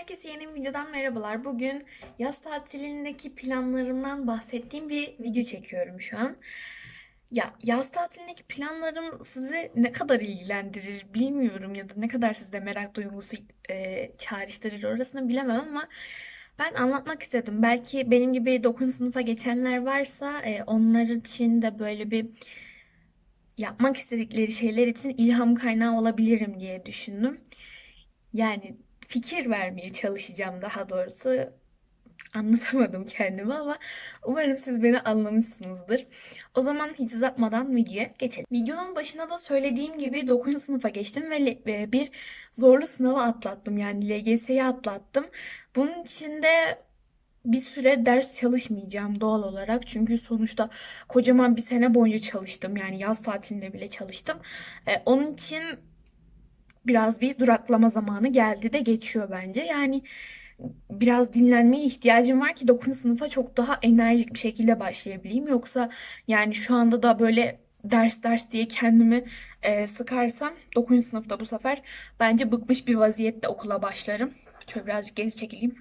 Herkese yeni bir videodan merhabalar. Bugün yaz tatilindeki planlarımdan bahsettiğim bir video çekiyorum şu an. Ya yaz tatilindeki planlarım sizi ne kadar ilgilendirir bilmiyorum ya da ne kadar sizde merak duygusu e, çağrıştırır orasını bilemem ama ben anlatmak istedim. Belki benim gibi 9. sınıfa geçenler varsa e, onlar için de böyle bir yapmak istedikleri şeyler için ilham kaynağı olabilirim diye düşündüm. Yani fikir vermeye çalışacağım daha doğrusu. Anlatamadım kendimi ama umarım siz beni anlamışsınızdır. O zaman hiç uzatmadan videoya geçelim. Videonun başına da söylediğim gibi 9. sınıfa geçtim ve ve bir zorlu sınavı atlattım. Yani LGS'yi atlattım. Bunun için de bir süre ders çalışmayacağım doğal olarak. Çünkü sonuçta kocaman bir sene boyunca çalıştım. Yani yaz tatilinde bile çalıştım. E, onun için biraz bir duraklama zamanı geldi de geçiyor bence. Yani biraz dinlenmeye ihtiyacım var ki 9. sınıfa çok daha enerjik bir şekilde başlayabileyim. Yoksa yani şu anda da böyle ders ders diye kendimi e, sıkarsam 9. sınıfta bu sefer bence bıkmış bir vaziyette okula başlarım. Şöyle birazcık geri çekileyim.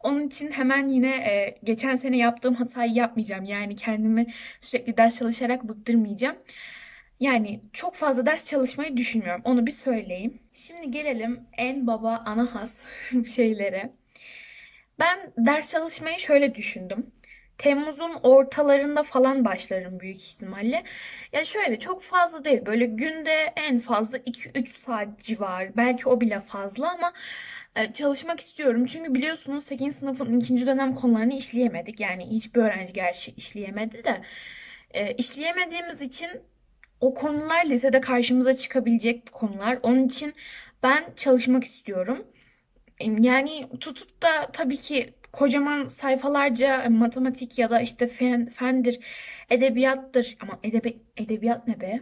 Onun için hemen yine e, geçen sene yaptığım hatayı yapmayacağım. Yani kendimi sürekli ders çalışarak bıktırmayacağım. Yani çok fazla ders çalışmayı düşünmüyorum. Onu bir söyleyeyim. Şimdi gelelim en baba ana has şeylere. Ben ders çalışmayı şöyle düşündüm. Temmuz'un ortalarında falan başlarım büyük ihtimalle. Ya şöyle çok fazla değil. Böyle günde en fazla 2-3 saat civarı. Belki o bile fazla ama e, çalışmak istiyorum. Çünkü biliyorsunuz 8. sınıfın ikinci dönem konularını işleyemedik. Yani hiçbir öğrenci gerçi işleyemedi de. E, işleyemediğimiz için o konular lisede karşımıza çıkabilecek konular. Onun için ben çalışmak istiyorum. Yani tutup da tabii ki kocaman sayfalarca matematik ya da işte fen, fendir, edebiyattır. Ama edebi, edebiyat ne be?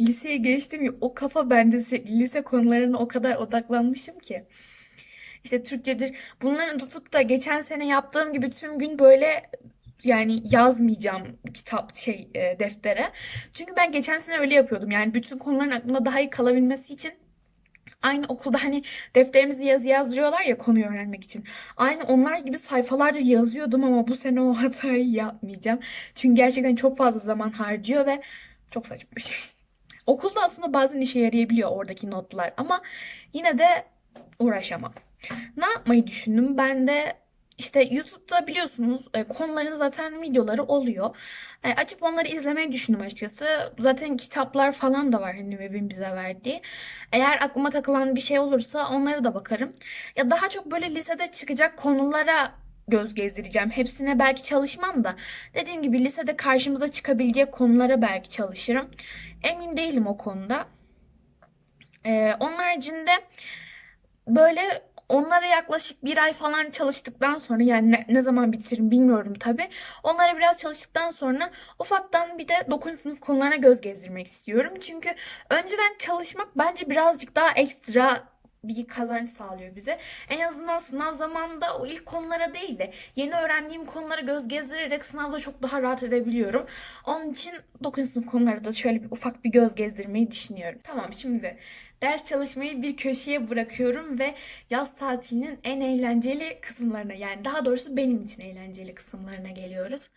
Liseye geçtim ya o kafa bende sürekli lise konularına o kadar odaklanmışım ki. İşte Türkçedir. Bunların tutup da geçen sene yaptığım gibi tüm gün böyle yani yazmayacağım kitap şey e, deftere. Çünkü ben geçen sene öyle yapıyordum. Yani bütün konuların aklımda daha iyi kalabilmesi için aynı okulda hani defterimizi yazı yazdırıyorlar ya konuyu öğrenmek için. Aynı onlar gibi sayfalarca yazıyordum ama bu sene o hatayı yapmayacağım. Çünkü gerçekten çok fazla zaman harcıyor ve çok saçma bir şey. Okulda aslında bazen işe yarayabiliyor oradaki notlar ama yine de uğraşamam. Ne yapmayı düşündüm? Ben de işte YouTube'da biliyorsunuz e, konuların zaten videoları oluyor. E, açıp onları izlemeyi düşündüm açıkçası. Zaten kitaplar falan da var hani webin bize verdiği. Eğer aklıma takılan bir şey olursa onlara da bakarım. Ya daha çok böyle lisede çıkacak konulara göz gezdireceğim. Hepsine belki çalışmam da dediğim gibi lisede karşımıza çıkabilecek konulara belki çalışırım. Emin değilim o konuda. E, onun haricinde böyle onlara yaklaşık bir ay falan çalıştıktan sonra yani ne, ne zaman bitiririm bilmiyorum tabii. Onlara biraz çalıştıktan sonra ufaktan bir de 9. sınıf konularına göz gezdirmek istiyorum. Çünkü önceden çalışmak bence birazcık daha ekstra bir kazanç sağlıyor bize. En azından sınav zamanında o ilk konulara değil de yeni öğrendiğim konulara göz gezdirerek sınavda çok daha rahat edebiliyorum. Onun için 9. sınıf konulara da şöyle bir ufak bir göz gezdirmeyi düşünüyorum. Tamam şimdi ders çalışmayı bir köşeye bırakıyorum ve yaz tatilinin en eğlenceli kısımlarına yani daha doğrusu benim için eğlenceli kısımlarına geliyoruz.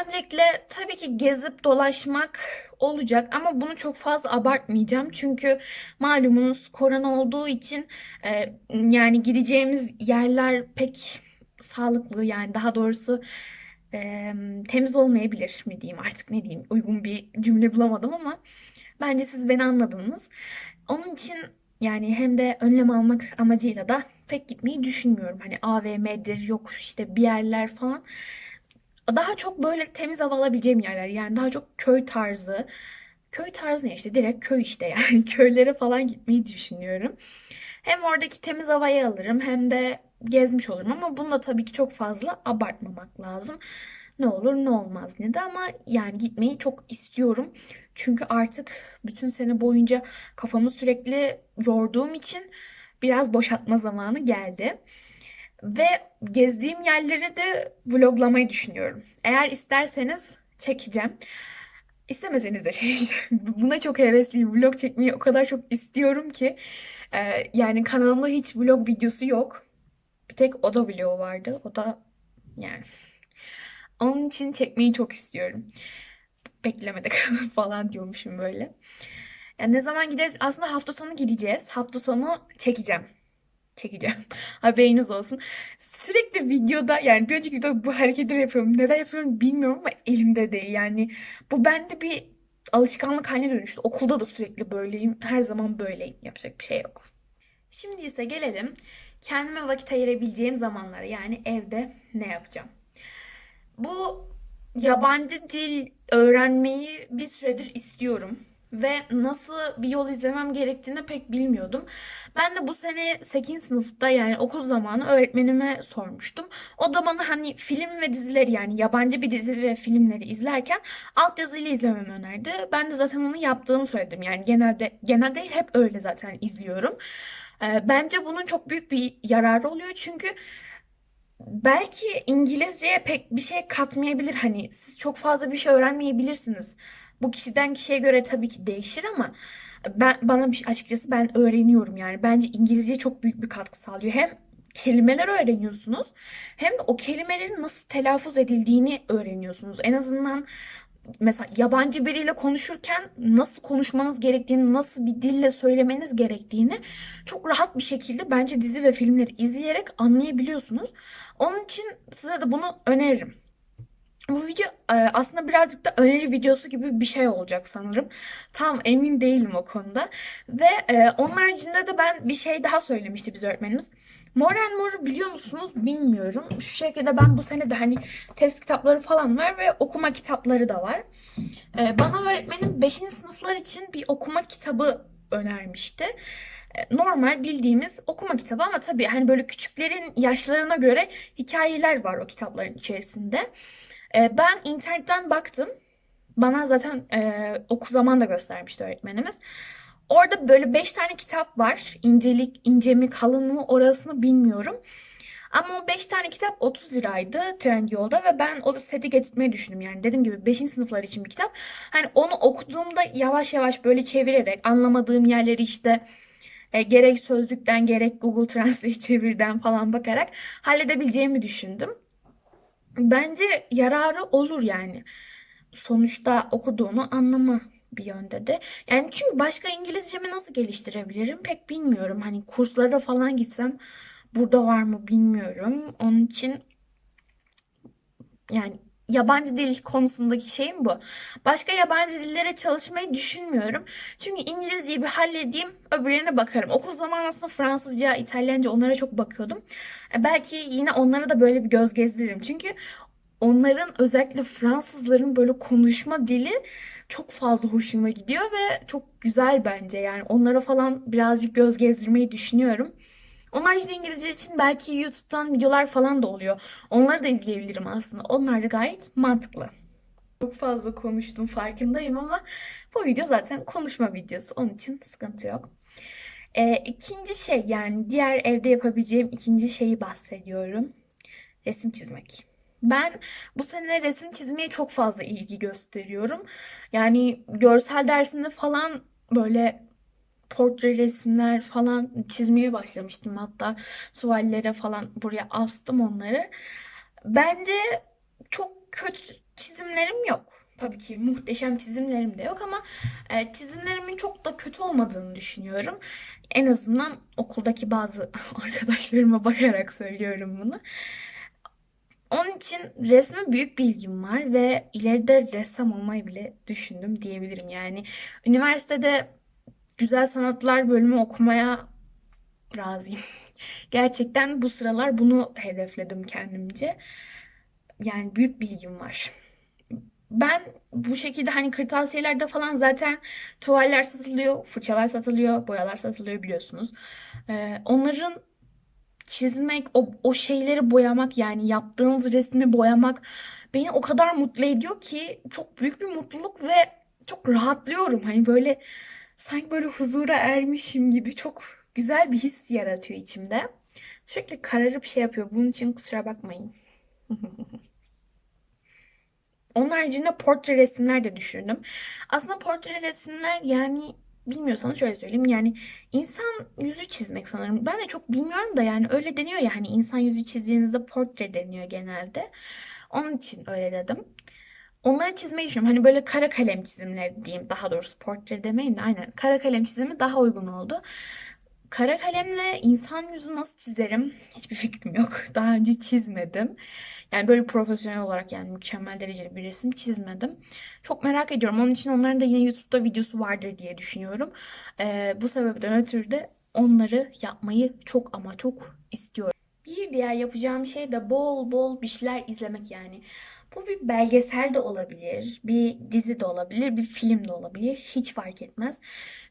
Öncelikle tabii ki gezip dolaşmak olacak ama bunu çok fazla abartmayacağım. Çünkü malumunuz korona olduğu için e, yani gideceğimiz yerler pek sağlıklı yani daha doğrusu e, temiz olmayabilir mi diyeyim artık ne diyeyim uygun bir cümle bulamadım ama bence siz beni anladınız. Onun için yani hem de önlem almak amacıyla da pek gitmeyi düşünmüyorum. Hani AVM'dir yok işte bir yerler falan. Daha çok böyle temiz hava alabileceğim yerler. Yani daha çok köy tarzı. Köy tarzı ne işte direkt köy işte yani köylere falan gitmeyi düşünüyorum. Hem oradaki temiz havayı alırım hem de gezmiş olurum ama bunu da tabii ki çok fazla abartmamak lazım. Ne olur ne olmaz ne de ama yani gitmeyi çok istiyorum. Çünkü artık bütün sene boyunca kafamı sürekli yorduğum için biraz boşaltma zamanı geldi. Ve gezdiğim yerleri de vloglamayı düşünüyorum. Eğer isterseniz çekeceğim. İstemeseniz de çekeceğim. Buna çok hevesliyim. Vlog çekmeyi o kadar çok istiyorum ki. Ee, yani kanalımda hiç vlog videosu yok. Bir tek o da vlogu vardı. O da yani onun için çekmeyi çok istiyorum. Beklemede kalın falan diyormuşum böyle. Yani ne zaman gideriz? Aslında hafta sonu gideceğiz. Hafta sonu çekeceğim. Çekeceğim. Haberiniz olsun. Sürekli videoda yani bir önceki videoda bu hareketleri yapıyorum. Neden yapıyorum bilmiyorum ama elimde değil. Yani bu bende bir alışkanlık haline dönüştü. Okulda da sürekli böyleyim. Her zaman böyleyim. Yapacak bir şey yok. Şimdi ise gelelim kendime vakit ayırabileceğim zamanlara. Yani evde ne yapacağım? Bu yabancı dil öğrenmeyi bir süredir istiyorum ve nasıl bir yol izlemem gerektiğini pek bilmiyordum. Ben de bu sene 8. sınıfta yani okul zamanı öğretmenime sormuştum. O da bana hani film ve dizileri yani yabancı bir dizi ve filmleri izlerken altyazıyla izlememi önerdi. Ben de zaten onu yaptığımı söyledim. Yani genelde genelde hep öyle zaten izliyorum. Ee, Bence bunun çok büyük bir yararı oluyor çünkü belki İngilizceye pek bir şey katmayabilir. Hani siz çok fazla bir şey öğrenmeyebilirsiniz. Bu kişiden kişiye göre tabii ki değişir ama ben bana bir açıkçası ben öğreniyorum yani. Bence İngilizceye çok büyük bir katkı sağlıyor. Hem kelimeler öğreniyorsunuz hem de o kelimelerin nasıl telaffuz edildiğini öğreniyorsunuz. En azından mesela yabancı biriyle konuşurken nasıl konuşmanız gerektiğini, nasıl bir dille söylemeniz gerektiğini çok rahat bir şekilde bence dizi ve filmleri izleyerek anlayabiliyorsunuz. Onun için size de bunu öneririm. Bu video e, aslında birazcık da öneri videosu gibi bir şey olacak sanırım. Tam emin değilim o konuda. Ve e, onun haricinde de ben bir şey daha söylemişti biz öğretmenimiz. More and More'u biliyor musunuz bilmiyorum. Şu şekilde ben bu sene de hani test kitapları falan var ve okuma kitapları da var. E, bana öğretmenim 5. sınıflar için bir okuma kitabı önermişti. Normal bildiğimiz okuma kitabı ama tabii hani böyle küçüklerin yaşlarına göre hikayeler var o kitapların içerisinde. E, Ben internetten baktım. Bana zaten e, oku zaman da göstermişti öğretmenimiz. Orada böyle 5 tane kitap var. İncelik, ince mi, kalın mı orasını bilmiyorum. Ama o 5 tane kitap 30 liraydı Trendyol'da ve ben o seti getirmeyi düşündüm. Yani dediğim gibi 5. sınıflar için bir kitap. Hani onu okuduğumda yavaş yavaş böyle çevirerek anlamadığım yerleri işte e, gerek sözlükten gerek Google Translate çeviriden falan bakarak halledebileceğimi düşündüm. Bence yararı olur yani. Sonuçta okuduğunu anlama bir yönde de. Yani çünkü başka İngilizcemi nasıl geliştirebilirim pek bilmiyorum. Hani kurslara falan gitsem burada var mı bilmiyorum. Onun için yani yabancı dil konusundaki şeyim bu. Başka yabancı dillere çalışmayı düşünmüyorum. Çünkü İngilizceyi bir halledeyim, öbürlerine bakarım. Okul zamanı aslında Fransızca, İtalyanca onlara çok bakıyordum. E, belki yine onlara da böyle bir göz gezdiririm. Çünkü onların özellikle Fransızların böyle konuşma dili çok fazla hoşuma gidiyor ve çok güzel bence. Yani onlara falan birazcık göz gezdirmeyi düşünüyorum. Onun haricinde İngilizce için belki YouTube'dan videolar falan da oluyor. Onları da izleyebilirim aslında. Onlar da gayet mantıklı. Çok fazla konuştum farkındayım ama bu video zaten konuşma videosu. Onun için sıkıntı yok. Ee, ikinci şey yani diğer evde yapabileceğim ikinci şeyi bahsediyorum. Resim çizmek. Ben bu sene resim çizmeye çok fazla ilgi gösteriyorum. Yani görsel dersinde falan böyle portre resimler falan çizmeye başlamıştım. Hatta tuvallere falan buraya astım onları. Bence çok kötü çizimlerim yok. Tabii ki muhteşem çizimlerim de yok ama e, çizimlerimin çok da kötü olmadığını düşünüyorum. En azından okuldaki bazı arkadaşlarıma bakarak söylüyorum bunu. Onun için resme büyük bir ilgim var ve ileride ressam olmayı bile düşündüm diyebilirim. Yani üniversitede güzel sanatlar bölümü okumaya razıyım. Gerçekten bu sıralar bunu hedefledim kendimce. Yani büyük bir ilgim var. Ben bu şekilde hani kırtasiyelerde falan zaten tuvaller satılıyor, fırçalar satılıyor, boyalar satılıyor biliyorsunuz. Ee, onların çizmek, o, o şeyleri boyamak yani yaptığınız resmi boyamak beni o kadar mutlu ediyor ki çok büyük bir mutluluk ve çok rahatlıyorum. Hani böyle sanki böyle huzura ermişim gibi çok güzel bir his yaratıyor içimde. Sürekli kararıp şey yapıyor. Bunun için kusura bakmayın. Onun haricinde portre resimler de düşündüm. Aslında portre resimler yani bilmiyorsanız şöyle söyleyeyim. Yani insan yüzü çizmek sanırım. Ben de çok bilmiyorum da yani öyle deniyor ya hani insan yüzü çizdiğinizde portre deniyor genelde. Onun için öyle dedim. Onları çizmeyi düşünüyorum. Hani böyle kara kalem çizimleri diyeyim. Daha doğrusu portre demeyeyim de aynen. Kara kalem çizimi daha uygun oldu. Kara kalemle insan yüzü nasıl çizerim? Hiçbir fikrim yok. Daha önce çizmedim. Yani böyle profesyonel olarak yani mükemmel derecede bir resim çizmedim. Çok merak ediyorum. Onun için onların da yine YouTube'da videosu vardır diye düşünüyorum. Ee, bu sebepten ötürü de onları yapmayı çok ama çok istiyorum. Bir diğer yapacağım şey de bol bol bir şeyler izlemek yani. Bu bir belgesel de olabilir, bir dizi de olabilir, bir film de olabilir. Hiç fark etmez.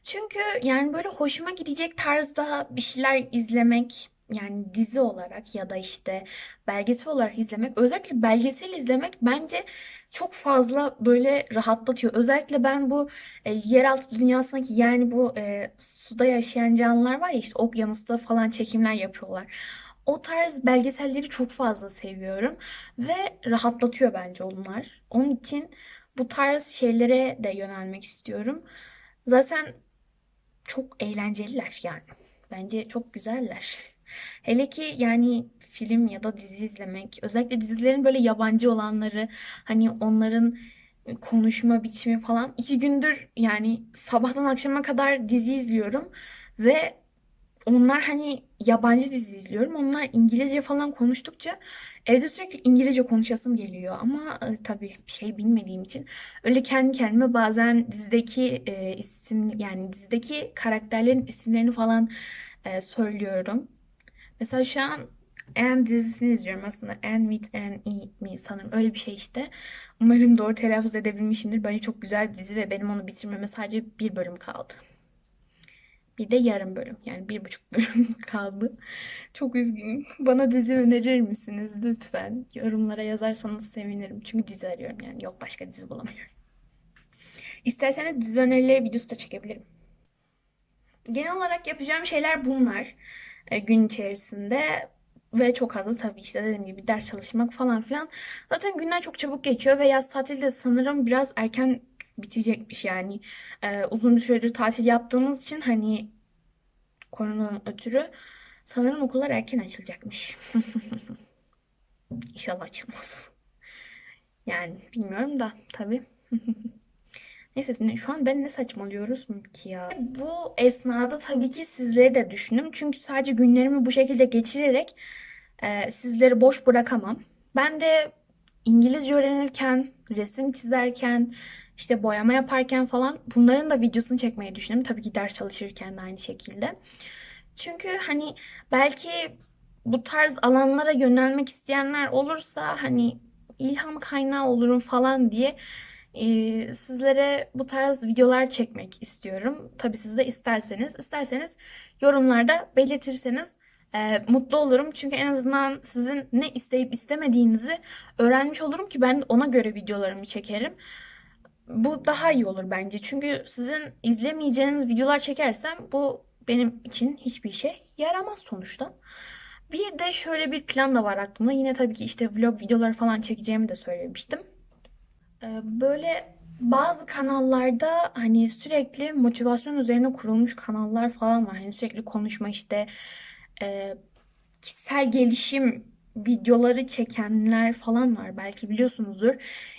Çünkü yani böyle hoşuma gidecek tarzda bir şeyler izlemek, yani dizi olarak ya da işte belgesel olarak izlemek, özellikle belgesel izlemek bence çok fazla böyle rahatlatıyor. Özellikle ben bu e, yeraltı dünyasındaki yani bu e, suda yaşayan canlılar var ya işte okyanusta falan çekimler yapıyorlar. O tarz belgeselleri çok fazla seviyorum ve rahatlatıyor bence onlar. Onun için bu tarz şeylere de yönelmek istiyorum. Zaten çok eğlenceliler yani. Bence çok güzeller. Hele ki yani film ya da dizi izlemek, özellikle dizilerin böyle yabancı olanları, hani onların konuşma biçimi falan. iki gündür yani sabahtan akşama kadar dizi izliyorum ve onlar hani yabancı dizi izliyorum. Onlar İngilizce falan konuştukça evde sürekli İngilizce konuşasım geliyor. Ama e, tabii bir şey bilmediğim için öyle kendi kendime bazen dizideki e, isim yani dizideki karakterlerin isimlerini falan e, söylüyorum. Mesela şu an Anne dizisini izliyorum aslında. Anne with an E mi sanırım öyle bir şey işte. Umarım doğru telaffuz edebilmişimdir. Bence çok güzel bir dizi ve benim onu bitirmeme sadece bir bölüm kaldı. Bir de yarım bölüm. Yani bir buçuk bölüm kaldı. Çok üzgünüm. Bana dizi önerir misiniz lütfen? Yorumlara yazarsanız sevinirim. Çünkü dizi arıyorum yani. Yok başka dizi bulamıyorum. İsterseniz dizi önerileri videosu da çekebilirim. Genel olarak yapacağım şeyler bunlar. E, gün içerisinde. Ve çok az tabii işte dediğim gibi ders çalışmak falan filan. Zaten günler çok çabuk geçiyor ve yaz tatilde sanırım biraz erken bitecekmiş yani. Ee, uzun bir süredir tatil yaptığımız için hani koronadan ötürü sanırım okullar erken açılacakmış. İnşallah açılmaz. Yani bilmiyorum da tabii. Neyse şu an ben ne saçmalıyoruz ki ya? Bu esnada tabii ki sizleri de düşündüm. Çünkü sadece günlerimi bu şekilde geçirerek e, sizleri boş bırakamam. Ben de İngilizce öğrenirken, resim çizerken, işte boyama yaparken falan bunların da videosunu çekmeyi düşündüm. Tabii ki ders çalışırken de aynı şekilde. Çünkü hani belki bu tarz alanlara yönelmek isteyenler olursa hani ilham kaynağı olurum falan diye e, sizlere bu tarz videolar çekmek istiyorum. Tabii siz de isterseniz, isterseniz yorumlarda belirtirseniz e, mutlu olurum. Çünkü en azından sizin ne isteyip istemediğinizi öğrenmiş olurum ki ben ona göre videolarımı çekerim. Bu daha iyi olur bence. Çünkü sizin izlemeyeceğiniz videolar çekersem bu benim için hiçbir işe yaramaz sonuçta. Bir de şöyle bir plan da var aklımda. Yine tabii ki işte vlog videoları falan çekeceğimi de söylemiştim. Ee, böyle bazı kanallarda hani sürekli motivasyon üzerine kurulmuş kanallar falan var. Hani sürekli konuşma işte e, kişisel gelişim videoları çekenler falan var. Belki biliyorsunuzdur.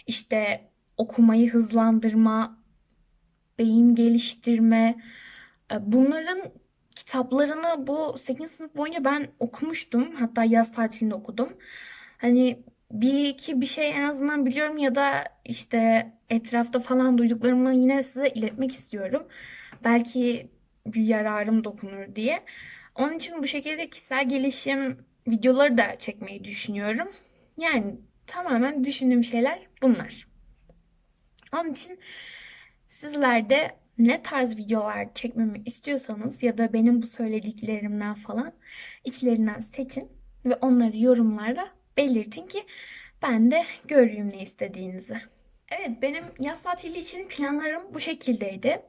İşte okumayı hızlandırma, beyin geliştirme. E, bunların kitaplarını bu 8. sınıf boyunca ben okumuştum. Hatta yaz tatilinde okudum. Hani bir iki bir şey en azından biliyorum ya da işte etrafta falan duyduklarımı yine size iletmek istiyorum. Belki bir yararım dokunur diye. Onun için bu şekilde kişisel gelişim videoları da çekmeyi düşünüyorum. Yani tamamen düşündüğüm şeyler bunlar. Onun için sizler de ne tarz videolar çekmemi istiyorsanız ya da benim bu söylediklerimden falan içlerinden seçin ve onları yorumlarda belirtin ki ben de göreyim ne istediğinizi. Evet benim yaz tatili için planlarım bu şekildeydi.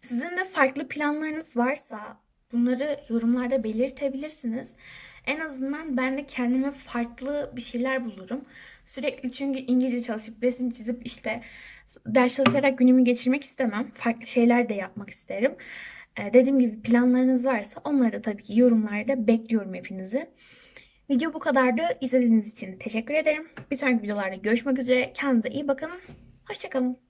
Sizin de farklı planlarınız varsa bunları yorumlarda belirtebilirsiniz. En azından ben de kendime farklı bir şeyler bulurum. Sürekli çünkü İngilizce çalışıp resim çizip işte Ders çalışarak günümü geçirmek istemem. Farklı şeyler de yapmak isterim. Ee, dediğim gibi planlarınız varsa onları da tabii ki yorumlarda bekliyorum hepinizi. Video bu kadardı. İzlediğiniz için teşekkür ederim. Bir sonraki videolarda görüşmek üzere. Kendinize iyi bakın. Hoşçakalın.